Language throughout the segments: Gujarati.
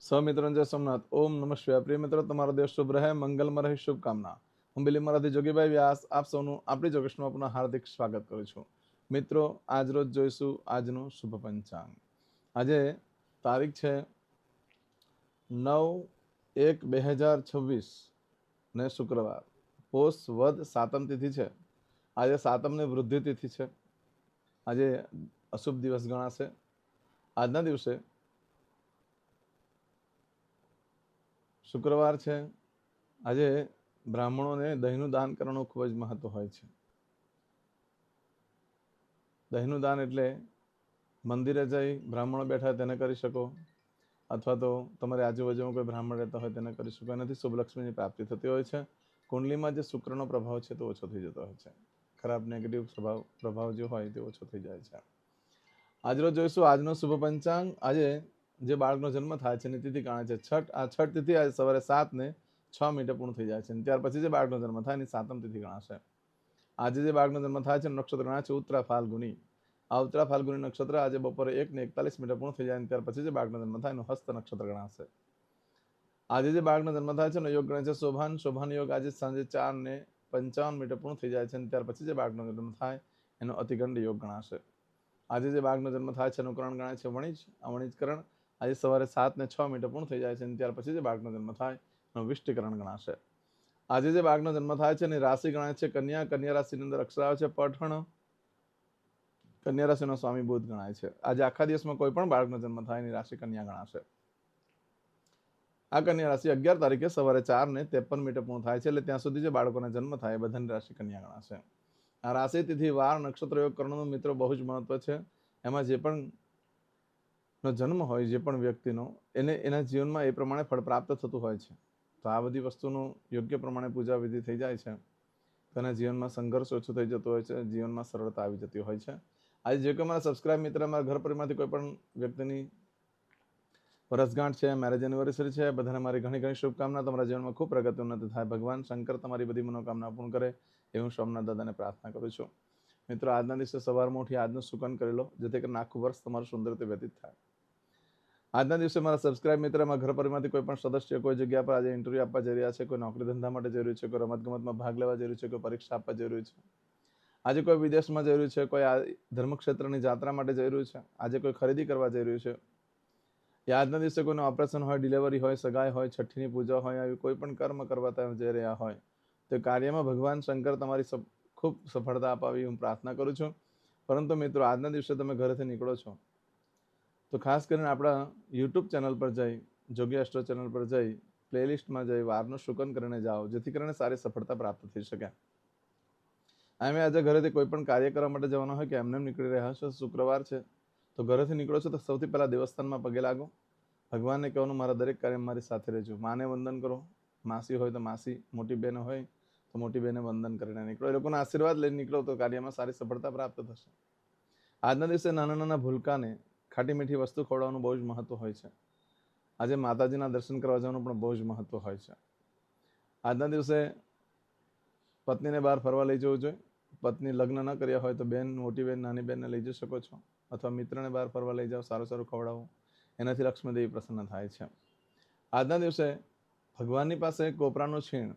સ્વમિત્રન જય સોમનાથ. ઓમ નમઃ શિવાય. પ્રિય મિત્રો, તમારો દિવસ શુભ રહે. મંગલમાં રહે શુભકામના. હું બિલી મરાઠી જોગીભાઈ વ્યાસ. આપ સૌનું આપણી જોગેશમાં પુનઃ હાર્દિક સ્વાગત કરું છું. મિત્રો, આજ રોજ જોઈશું આજનું શુભ પંચાંગ. આજે તારીખ છે નવ એક બે હજાર છવ્વીસ ને શુક્રવાર. પોષ વદ સાતમ તિથિ છે. આજે સાતમની વૃદ્ધિ તિથિ છે. આજે અશુભ દિવસ ગણાશે. આજના દિવસે શુક્રવાર છે. આજે બ્રાહ્મણોને દહીંનું દાન કરવાનું ખૂબ જ મહત્વ હોય છે. દહીંનું દાન એટલે મંદિરે જઈ બ્રાહ્મણો બેઠા તેને કરી શકો. અથવા તો તમારી આજુબાજુમાં કોઈ બ્રાહ્મણ રહેતા હોય તેને કરી શકો. એનાથી શુભલક્ષ્મીની પ્રાપ્તિ થતી હોય છે. કુંડલીમાં જે શુક્રનો પ્રભાવ છે તે ઓછો થઈ જતો હોય છે. ખરાબ નેગેટિવ પ્રભાવ પ્રભાવ જે હોય તે ઓછો થઈ જાય છે. આજરોજ જોઈશું આજનો શુભ પંચાંગ. આજે જે બાળકનો જન્મ થાય છે ને તિથિ ગણાય છે, છઠ, આ છઠ તિથિ આજે સવારે સાતને છ મિનિટે પૂર્ણ થઈ જાય છે અને ત્યાર પછી જે બાળકનો જન્મ થાય એની સાતમ તિથિ ગણાશે. આજે જે બાળકનો જન્મ થાય છે નક્ષત્ર ગણાય છે, ઉત્તરા ફાલ્ગુની. આ ઉત્તરા ફાલ્ગુની નક્ષત્ર આજે બપોરે એકને એકતાલીસ મિનિટે પૂર્ણ થઈ જાય અને ત્યાર પછી જે બાળકનો જન્મ થાય એનું હસ્ત નક્ષત્ર ગણાશે. આજે જે બાળકનો જન્મ થાય છે એનો યોગ ગણાય છે, શોભાન. શોભાન યોગ આજે સાંજે ચાર ને પંચાવન મિનિટે પૂર્ણ થઈ જાય છે અને ત્યાર પછી જે બાળકનો જન્મ થાય એનો અતિગંડ યોગ ગણાશે. આજે જે બાળકનો જન્મ થાય છે એનું કરણ ગણાય છે વણિજ. આ વણિજકરણ આજે સવારે સાત ને છ મિનિટે પૂર્ણ થઈ જાય છે ત્યાર પછી જે બાળકનો જન્મ થાય. એનું વિષ્ટિકરણ ગણાશે. આજે જે બાળકનો જન્મ થાય છે એની રાશિ ગણાય છે કન્યા. કન્યા રાશિની અંદર અક્ષર આવે છે પઠણ. કન્યા રાશિનો સ્વામી બુધ ગણાય છે. આજે આખા દિવસમાં કોઈ પણ બાળકનો જન્મ થાય એની રાશિ કન્યા ગણાશે. આ કન્યા રાશિ અગિયાર તારીખે સવારે ચાર ને ત્રેપન મિનિટે પૂર્ણ થાય છે એટલે ત્યાં સુધી જે બાળકોના જન્મ થાય એ બધાની રાશિ કન્યા ગણાશે. આ રાશિ તિથિ વાર, નક્ષત્ર, યોગ કરવાનું મિત્રો બહુ જ મહત્વ છે. એમાં જે પણ નો જન્મ હોય જે પણ વ્યક્તિનો, એને, એના જીવનમાં એ પ્રમાણે ફળ પ્રાપ્ત થતું હોય છે. તો આ બધી વસ્તુનું યોગ્ય પ્રમાણે પૂજા વિધિ થઈ જાય છે. તો એના જીવનમાં સંઘર્ષ ઓછો થઈ જતો હોય છે, જીવનમાં સરળતા આવી જતી હોય છે. આજે જે કોઈ મારા સબસ્ક્રાઇબ મિત્ર, મારા ઘર પરિવારમાંથી કોઈ પણ વ્યક્તિની વરસગાંઠ છે મેરેજ એનિવર્સરી છે, બધાને મારી ઘણી ઘણી શુભકામના. તમારા જીવનમાં ખૂબ પ્રગતિ ઉન્નતિ થાય. ભગવાન, શંકર તમારી બધી મનોકામના પૂર્ણ કરે. એ હું સોમનાથ દાદાને પ્રાર્થના કરું છું. મિત્રો, આજના દિવસે સવારમાં ઉઠી આજનું સુકન કરી લો, જેથી કરીને આખું વર્ષ તમારું સુંદર રીતે વ્યતીત થાય. આજના દિવસે મારા સબસ્ક્રાઇબ મિત્ર, મારા ઘર પરિવારમાંથી કોઈ પણ સદસ્ય, કોઈ જગ્યા પર આજે ઇન્ટરવ્યૂ આપવા જઈ રહ્યા છે, કોઈ નોકરી ધંધા માટે જરૂરી છે, કોઈ રમતગમતમાં ભાગ લેવા જરૂરી છે, કોઈ પરીક્ષા આપવા જરૂરી છે. આજે કોઈ વિદેશમાં જરૂર છે, કોઈ ધર્મક્ષેત્રની જાત્રા માટે જરૂર છે, આજે કોઈ ખરીદી કરવા જરૂરી છે. એ આજના દિવસે કોઈનું ઓપરેશન હોય ડિલિવરી હોય, સગાઈ હોય, છઠ્ઠીની પૂજા હોય, આવી કોઈ પણ કર્મ કરવા તમે જઈ રહ્યા હોય, તો કાર્યમાં ભગવાન શંકર તમારી ખૂબ સફળતા અપાવી હું પ્રાર્થના કરું છું. પરંતુ મિત્રો, આજના દિવસે તમે ઘરેથી નીકળો છો. તો ખાસ કરીને આપણા યુટ્યુબ ચેનલ પર જઈ, જોગી એસ્ટ્રો ચેનલ પર જઈ, પ્લેલિસ્ટમાં જઈ, વારનું શુકન કરીને જાઓ, જેથી કરીને સારી સફળતા પ્રાપ્ત થઈ શકે. અમે આજે ઘરેથી કોઈ પણ કાર્ય કરવા માટે જવાનું હોય કે એમને એમ નીકળી રહ્યા છો, શુક્રવાર છે, તો ઘરેથી નીકળો છો તો સૌથી પહેલાં દેવસ્થાનમાં પગે લાગો. ભગવાનને કહેવાનું, મારા દરેક કાર્ય મારી સાથે રહેજો. માને વંદન કરો. માસી હોય તો માસી, મોટી બહેન હોય તો મોટી બહેને વંદન કરીને નીકળો. એ લોકોના આશીર્વાદ લઈને નીકળો તો કાર્યમાં સારી સફળતા પ્રાપ્ત થશે. આજના દિવસે નાના નાના ભૂલકાને ખાટી મીઠી વસ્તુ ખવડાવવાનું બહુ જ મહત્વ હોય છે. આજે માતાજીના દર્શન કરવા જવાનું પણ બહુ જ મહત્વ હોય છે. આજના દિવસે પત્નીને બહાર ફરવા લઈ જવું જોઈએ. પત્ની લગ્ન ન કર્યા હોય તો બેન, મોટી બેન, નાની બેનને લઈ જઈ શકો છો. અથવા મિત્રને બહાર ફરવા લઈ જાઓ, સારું સારું ખવડાવો. એનાથી લક્ષ્મીદેવી પ્રસન્ન થાય છે. આજના દિવસે ભગવાનની પાસે કોપરાનું છીણ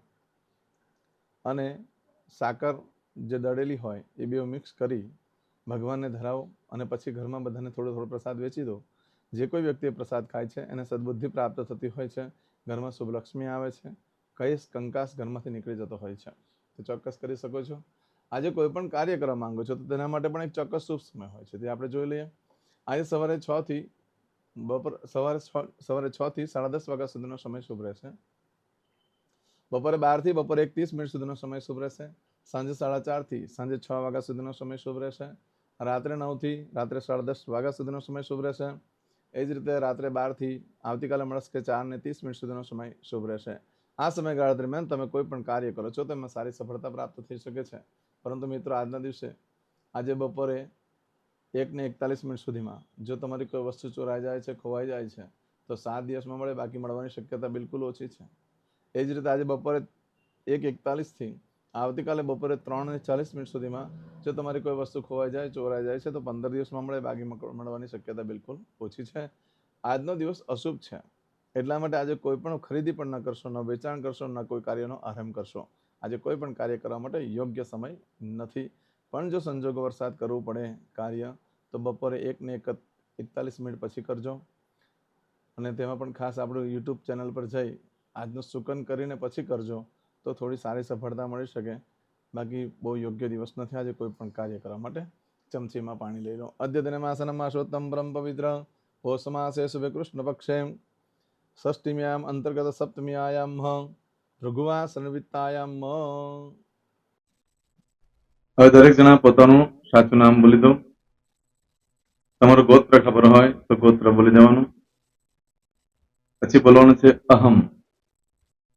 અને સાકર જે દળેલી હોય એ બે મિક્સ કરી ભગવાનને ધરાવો અને પછી ઘરમાં બધાને થોડો થોડો પ્રસાદ વેચી દો. જે કોઈ વ્યક્તિ પ્રસાદ ખાય છે, એને સદબુદ્ધિ પ્રાપ્ત થતી હોય છે, ઘરમાં શુભલક્ષ્મી આવે છે કઈ કંકાસ ઘરમાંથી નીકળી જતો હોય છે. તો ચોક્કસ કરી શકો છો. આજે કોઈ પણ કાર્ય કરવા માંગો છો તો તેના માટે પણ એક ચોક્કસ શુભ સમય હોય છે. તે આપણે જોઈ લઈએ. આજે સવારે છ થી બપોર સવારે સવારે છ થી સાડા દસ વાગ્યા સુધીનો સમય શુભ રહેશે. બપોરે બારથી બપોરે એક ત્રીસ મિનિટ સુધીનો સમય શુભ રહેશે. સાંજે સાડા ચારથી સાંજે છ વાગ્યા સુધીનો સમય શુભ રહેશે. રાત્રે નવથી રાત્રે સાડા દસ વાગ્યા સુધીનો સમય શુભ રહેશે. એ જ રીતે રાત્રે બારથી આવતીકાલે મળશે કે ચાર ને ત્રીસ મિનિટ સુધીનો સમય શુભ રહેશે. આ સમયગાળા દરમિયાન તમે કોઈ પણ કાર્ય કરો છો તેમાં સારી સફળતા પ્રાપ્ત થઈ શકે છે. પરંતુ મિત્રો, આજના દિવસે આજે બપોરે એક ને એકતાલીસ મિનિટ સુધીમાં જો તમારી કોઈ વસ્તુ ચોરાઈ જાય છે, ખોવાઈ જાય છે, તો સાત દિવસમાં મળે, બાકી મળવાની શક્યતા બિલકુલ ઓછી છે. એ જ રીતે આજે બપોરે એક એકતાલીસથી, આવતીકાલે બપોરે ત્રણ અને ચાલીસ મિનિટ સુધીમાં જો તમારી કોઈ વસ્તુ ખોવાઈ જાય, ચોરાઈ જાય છે, તો પંદર દિવસમાં મળે, બાકી મળવાની શક્યતા બિલકુલ ઓછી છે. આજનો દિવસ અશુભ છે. એટલા માટે આજે કોઈ પણ ખરીદી પણ ન કરશો, ન વેચાણ કરશો, ન કોઈ કાર્યનો આરંભ કરશો. આજે કોઈ પણ કાર્ય કરવા માટે યોગ્ય સમય નથી. પણ જો સંજોગો વરસાદ કરવું પડે કાર્ય, તો બપોરે એક ને એક એકતાલીસ મિનિટ પછી કરજો. અને તેમાં પણ ખાસ આપણું યુટ્યુબ ચેનલ પર જઈ આજનું સુકન કરીને પછી કરજો, તો થોડી સારી સફળતા મળી શકે. બાકી બહુ યોગ્ય દિવસ નથી આજે કોઈ પણ કાર્ય કરવા માટે. ચમચીમાં પાણી લઈ લો. અદ્યતનમાસનમ માસોત્તમ પરમ પવિત્ર. પોષમાસે શુભે કૃષ્ણ પક્ષે. ષષ્ટિમ્યામ અંતર્ગત સપ્તમ્યાયામ. ભૃગુવા મ હવે દરેક જણા પોતાનું સાચું નામ બોલી દો. તમારું ગોત્ર ખબર હોય તો ગોત્ર બોલી દેવાનું. પછી બોલવાનું છે અહમ.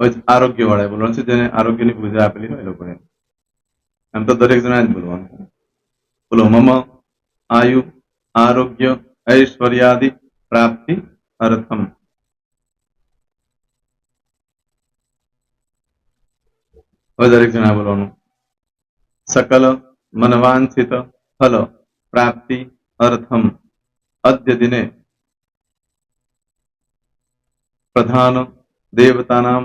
આરોગ્ય વાળા બોલવાનું છે જેને આરોગ્યની પૂજા આપેલી હોય એ લોકોએ એમ તો દરેક જણા જ બોલવાનું છે બોલો મમ આયુ આરોગ્ય ઐશ્વર્યાદિ પ્રાપ્તિ અર્થમ હવે દરેક જણા બોલવાનું સકલ મનવાંછિત ફલ પ્રાપ્તિ અર્થમ અદ્ય દિને પ્રધાન દેવતાનામ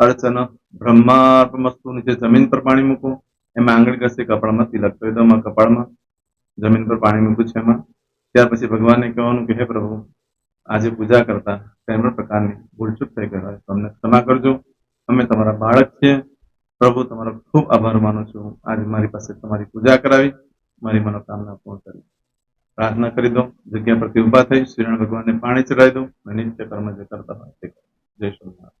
અર્ચન બ્રહ્માર્પમસ્તુ નીચે જમીન પર પાણી મૂકો એમાં આંગળી કરશે કપાળમાં તિલક કરી દો કપાળમાં જમીન પર પાણી મૂકું છે એમાં. ત્યાર પછી ભગવાનને કહેવાનું કે, હે પ્રભુ, આજે પૂજા કરતા કંઈ પ્રકારની ભૂલચૂક થઈ ગઈ હોય, તો ક્ષમા કરજો. અમે તમારા બાળક છીએ. પ્રભુ, તમારો ખૂબ આભાર માનું છું. આજે મારી પાસે તમારી પૂજા કરાવી, મારી મનોકામના પૂર્ણ કરી. પ્રાર્થના કરી દો, જગ્યા પરથી ઊભા થઈ શ્રીરણ ભગવાનને પાણી ચડાવી દો, અને નિત્ય કર્મ જે કરતા હોય તે કરો. જય સ્વામિનારાયણ